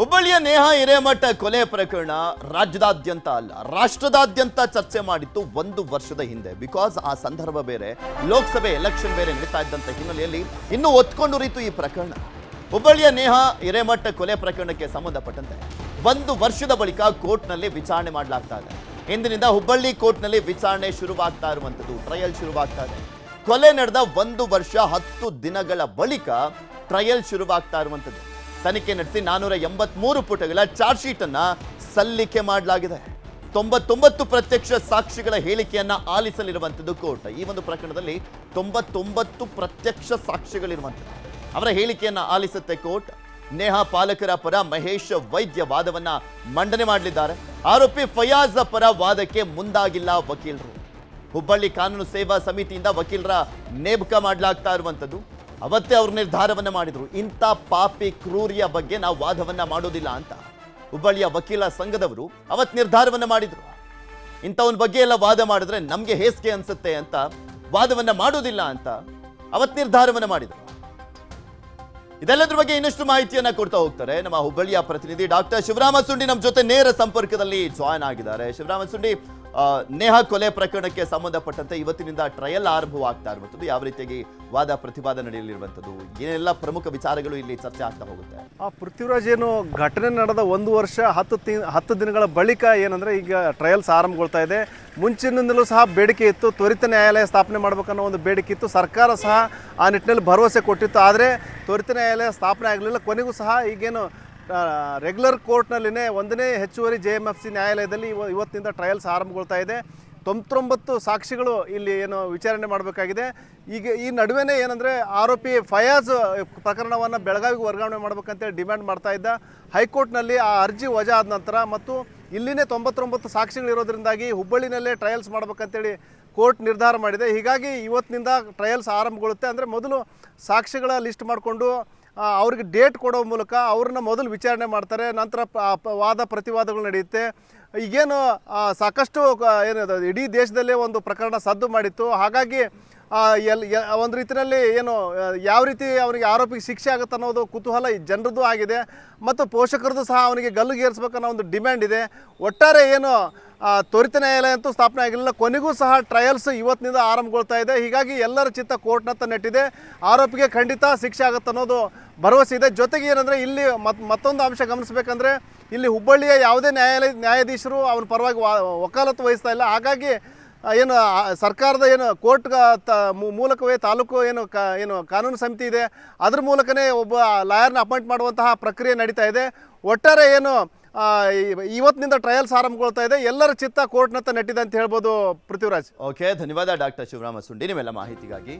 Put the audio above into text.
ಹುಬ್ಬಳ್ಳಿಯ ನೇಹ ಹಿರೇಮಠ ಕೊಲೆ ಪ್ರಕರಣ ರಾಜ್ಯದಾದ್ಯಂತ ಅಲ್ಲ, ರಾಷ್ಟ್ರದಾದ್ಯಂತ ಚರ್ಚೆ ಮಾಡಿತ್ತು ಒಂದು ವರ್ಷದ ಹಿಂದೆ. ಬಿಕಾಸ್ ಆ ಸಂದರ್ಭ ಬೇರೆ, ಲೋಕಸಭೆ ಎಲೆಕ್ಷನ್ ಬೇರೆ ನಡೀತಾ ಇದ್ದಂತ ಹಿನ್ನೆಲೆಯಲ್ಲಿ ಇನ್ನೂ ಒತ್ಕೊಂಡು ರೀತು ಈ ಪ್ರಕರಣ. ಹುಬ್ಬಳ್ಳಿಯ ನೇಹ ಹಿರೇಮಠ ಕೊಲೆ ಪ್ರಕರಣಕ್ಕೆ ಸಂಬಂಧಪಟ್ಟಂತೆ ಒಂದು ವರ್ಷದ ಬಳಿಕ ಕೋರ್ಟ್ನಲ್ಲಿ ವಿಚಾರಣೆ ಮಾಡಲಾಗ್ತಾ ಇದೆ. ಇಂದಿನಿಂದ ಹುಬ್ಬಳ್ಳಿ ಕೋರ್ಟ್ನಲ್ಲಿ ವಿಚಾರಣೆ ಶುರುವಾಗ್ತಾ ಇರುವಂಥದ್ದು ಟ್ರಯಲ್ ಶುರುವಾಗ್ತಾ ಇದೆ. ಕೊಲೆ ನಡೆದ ಒಂದು ವರ್ಷ ಹತ್ತು ದಿನಗಳ ಬಳಿಕ ಟ್ರಯಲ್ ಶುರುವಾಗ್ತಾ ಇರುವಂಥದ್ದು. ತನಿಖೆ ನಡೆಸಿ ನಾನೂರ ಎಂಬತ್ಮೂರು ಪುಟಗಳ ಚಾರ್ಜ್ ಶೀಟ್ ಅನ್ನ ಸಲ್ಲಿಕೆ ಮಾಡಲಾಗಿದೆ. ತೊಂಬತ್ತೊಂಬತ್ತು ಪ್ರತ್ಯಕ್ಷ ಸಾಕ್ಷಿಗಳ ಹೇಳಿಕೆಯನ್ನ ಆಲಿಸಲಿರುವಂಥದ್ದು ಕೋರ್ಟ್. ಈ ಒಂದು ಪ್ರಕರಣದಲ್ಲಿ ತೊಂಬತ್ತೊಂಬತ್ತು ಪ್ರತ್ಯಕ್ಷ ಸಾಕ್ಷಿಗಳಿರುವಂಥದ್ದು. ಅವರ ಹೇಳಿಕೆಯನ್ನ ಆಲಿಸುತ್ತೆ ಕೋರ್ಟ್. ನೇಹಾ ಪಾಲಕರ ಪರ ಮಹೇಶ್ ವೈದ್ಯ ವಾದವನ್ನ ಮಂಡನೆ ಮಾಡಲಿದ್ದಾರೆ. ಆರೋಪಿ ಫಯಾಜ್ ಪರ ವಾದಕ್ಕೆ ಮುಂದಾಗಿಲ್ಲ ವಕೀಲರು. ಹುಬ್ಬಳ್ಳಿ ಕಾನೂನು ಸೇವಾ ಸಮಿತಿಯಿಂದ ವಕೀಲರ ನೇಮಕ ಮಾಡಲಾಗ್ತಾ ಇರುವಂಥದ್ದು. ಅವತ್ತೇ ಅವ್ರ ನಿರ್ಧಾರವನ್ನ ಮಾಡಿದ್ರು. ಇಂಥ ಪಾಪಿ ಕ್ರೂರಿಯ ಬಗ್ಗೆ ನಾವು ವಾದವನ್ನ ಮಾಡೋದಿಲ್ಲ ಅಂತ. ಹುಬ್ಬಳ್ಳಿಯ ವಕೀಲ ಸಂಘದವರು ಅವತ್ ನಿರ್ಧಾರವನ್ನ ಮಾಡಿದ್ರು. ಇಂಥವನ ಬಗ್ಗೆ ಎಲ್ಲ ವಾದ ಮಾಡಿದ್ರೆ ನಮಗೆ ಹೇಸಿಗೆ ಅನ್ಸುತ್ತೆ ಅಂತ ವಾದವನ್ನ ಮಾಡೋದಿಲ್ಲ ಅಂತ ಅವತ್ ನಿರ್ಧಾರವನ್ನ ಮಾಡಿದ್ರು. ಇದೆಲ್ಲದ್ರ ಬಗ್ಗೆ ಇನ್ನಷ್ಟು ಮಾಹಿತಿಯನ್ನ ಕೊಡ್ತಾ ಹೋಗ್ತಾರೆ ನಮ್ಮ ಹುಬ್ಬಳ್ಳಿಯ ಪ್ರತಿನಿಧಿ ಡಾಕ್ಟರ್ ಶಿವರಾಮ ಸುಂಡಿ ನಮ್ಮ ಜೊತೆ ನೇರ ಸಂಪರ್ಕದಲ್ಲಿ ಜಾಯ್ನ್ ಆಗಿದ್ದಾರೆ. ಶಿವರಾಮ ಸುಂಡಿ ನೇಹ ಕೊಲೆ ಪ್ರಕರಣಕ್ಕೆ ಸಂಬಂಧಪಟ್ಟಂತೆ ಇವತ್ತಿನಿಂದ ಟ್ರಯಲ್ ಆರಂಭವಾಗ್ತಾ ಇರುವಂಥದ್ದು, ಯಾವ ರೀತಿಯಾಗಿ ವಾದ ಪ್ರತಿವಾದ ನಡೆಯಲಿರುವಂಥದ್ದು, ಏನೆಲ್ಲ ಪ್ರಮುಖ ವಿಚಾರಗಳು ಇಲ್ಲಿ ಚರ್ಚೆ ಆಗ್ತಾ ಹೋಗುತ್ತೆ? ಆ, ಪೃಥ್ವಿರಾಜ್ ಏನು ಘಟನೆ ನಡೆದ ಒಂದು ವರ್ಷ, ಹತ್ತು ತಿ, ಹತ್ತು ದಿನಗಳ ಬಳಿಕ ಏನಂದರೆ ಈಗ ಟ್ರಯಲ್ಸ್ ಆರಂಭಗೊಳ್ತಾ ಇದೆ. ಮುಂಚಿನಿಂದಲೂ ಸಹ ಬೇಡಿಕೆ ಇತ್ತು, ತ್ವರಿತ ನ್ಯಾಯಾಲಯ ಸ್ಥಾಪನೆ ಮಾಡಬೇಕನ್ನೋ ಒಂದು ಬೇಡಿಕೆ ಇತ್ತು. ಸರ್ಕಾರ ಸಹ ಆ ನಿಟ್ಟಿನಲ್ಲಿ ಭರವಸೆ ಕೊಟ್ಟಿತ್ತು. ಆದರೆ ತ್ವರಿತ ನ್ಯಾಯಾಲಯ ಸ್ಥಾಪನೆ ಆಗಲಿಲ್ಲ. ಕೊನೆಗೂ ಸಹ ಈಗೇನು ರೆಗ್ಯುಲರ್ ಕೋರ್ಟ್ನಲ್ಲಿನೇ ಒಂದನೇ ಹೆಚ್ಚುವರಿ ಜೆ ಎಂ ಎಫ್ ಸಿ ನ್ಯಾಯಾಲಯದಲ್ಲಿ ಇವ ಇವತ್ತಿನಿಂದ ಟ್ರಯಲ್ಸ್ ಆರಂಭಗೊಳ್ತಾ ಇದೆ. ತೊಂಬತ್ತೊಂಬತ್ತು ಸಾಕ್ಷಿಗಳು ಇಲ್ಲಿ ಏನು ವಿಚಾರಣೆ ಮಾಡಬೇಕಾಗಿದೆ. ಈಗ ಈ ನಡುವೆನೇ ಏನಂದರೆ ಆರೋಪಿ ಫಯಾಜ್ ಪ್ರಕರಣವನ್ನು ಬೆಳಗಾವಿಗೆ ವರ್ಗಾವಣೆ ಮಾಡ್ಬೇಕಂತೇಳಿ ಡಿಮ್ಯಾಂಡ್ ಮಾಡ್ತಾ ಇದ್ದ. ಹೈಕೋರ್ಟ್ನಲ್ಲಿ ಆ ಅರ್ಜಿ ವಜಾ ಆದ ನಂತರ ಮತ್ತು ಇಲ್ಲಿನೇ ತೊಂಬತ್ತೊಂಬತ್ತು ಸಾಕ್ಷಿಗಳಿರೋದ್ರಿಂದಾಗಿ ಹುಬ್ಬಳ್ಳಿನಲ್ಲೇ ಟ್ರಯಲ್ಸ್ ಮಾಡಬೇಕಂತೇಳಿ ಕೋರ್ಟ್ ನಿರ್ಧಾರ ಮಾಡಿದೆ. ಹೀಗಾಗಿ ಇವತ್ತಿನಿಂದ ಟ್ರಯಲ್ಸ್ ಆರಂಭಗೊಳ್ಳುತ್ತೆ. ಅಂದರೆ ಮೊದಲು ಸಾಕ್ಷಿಗಳ ಲಿಸ್ಟ್ ಮಾಡಿಕೊಂಡು ಅವ್ರಿಗೆ ಡೇಟ್ ಕೊಡೋ ಮೂಲಕ ಅವ್ರನ್ನ ಮೊದಲು ವಿಚಾರಣೆ ಮಾಡ್ತಾರೆ ನಂತರ ವಾದ ಪ್ರತಿವಾದಗಳು ನಡೆಯುತ್ತೆ. ಈಗೇನು ಸಾಕಷ್ಟು ಏನು ಇಡೀ ದೇಶದಲ್ಲೇ ಒಂದು ಪ್ರಕರಣ ಸದ್ದು ಮಾಡಿತ್ತು. ಹಾಗಾಗಿ ಎಲ್ ಒಂದು ರೀತಿಯಲ್ಲಿ ಏನು ಯಾವ ರೀತಿ ಅವನಿಗೆ ಆರೋಪಿಗೆ ಶಿಕ್ಷೆ ಆಗುತ್ತೆ ಅನ್ನೋದು ಕುತೂಹಲ ಜನರದ್ದು ಆಗಿದೆ. ಮತ್ತು ಪೋಷಕರದ್ದು ಸಹ ಅವನಿಗೆ ಗಲ್ಲುಗೇರಿಸ್ಬೇಕನ್ನೋ ಒಂದು ಡಿಮ್ಯಾಂಡ್ ಇದೆ. ಒಟ್ಟಾರೆ ಏನು ತ್ವರಿತ ನ್ಯಾಯಾಲಯ ಅಂತೂ ಸ್ಥಾಪನೆ ಆಗಿರಲಿಲ್ಲ. ಕೊನೆಗೂ ಸಹ ಟ್ರಯಲ್ಸ್ ಇವತ್ತಿನಿಂದ ಆರಂಭಗೊಳ್ತಾ ಇದೆ. ಹೀಗಾಗಿ ಎಲ್ಲರ ಚಿತ್ತ ಕೋರ್ಟ್ನತ್ತ ನೆಟ್ಟಿದೆ. ಆರೋಪಿಗೆ ಖಂಡಿತ ಶಿಕ್ಷೆ ಆಗುತ್ತೆ ಅನ್ನೋದು ಭರವಸೆ ಇದೆ. ಜೊತೆಗೆ ಏನಂದರೆ ಇಲ್ಲಿ ಮತ್, ಮತ್ತೊಂದು ಅಂಶ ಗಮನಿಸಬೇಕಂದ್ರೆ ಇಲ್ಲಿ ಹುಬ್ಬಳ್ಳಿಯ ಯಾವುದೇ ನ್ಯಾಯಾಲಯ ನ್ಯಾಯಾಧೀಶರು ಅವನ ಪರವಾಗಿ ವಕಾಲತ್ತು ವಹಿಸ್ತಾ ಇಲ್ಲ. ಹಾಗಾಗಿ ಏನು ಸರ್ಕಾರದ ಏನು ಕೋರ್ಟ್ ಮೂಲಕವೇ ತಾಲೂಕು ಏನು ಕ, ಏನು ಕಾನೂನು ಸಮಿತಿ ಇದೆ, ಅದ್ರ ಮೂಲಕನೇ ಒಬ್ಬ ಲಾಯರ್ನ ಅಪಾಯಿಂಟ್ ಮಾಡುವಂತಹ ಪ್ರಕ್ರಿಯೆ ನಡೀತಾ ಇದೆ. ಒಟ್ಟಾರೆ ಏನು ಇವತ್ತಿನಿಂದ ಟ್ರಯಲ್ಸ್ ಆರಂಭಗೊಳ್ತಾ ಇದೆ. ಎಲ್ಲರ ಚಿತ್ತ ಕೋರ್ಟ್ನತ್ತ ನೆಟ್ಟಿದೆ ಅಂತ ಹೇಳ್ಬೋದು ಪೃಥ್ವಿರಾಜ್. ಓಕೆ, ಧನ್ಯವಾದ ಡಾಕ್ಟರ್ ಶಿವರಾಮ ಸುಂಡಿ. ನಿಮ್ಮೆಲ್ಲ ಮಾಹಿತಿಗಾಗಿ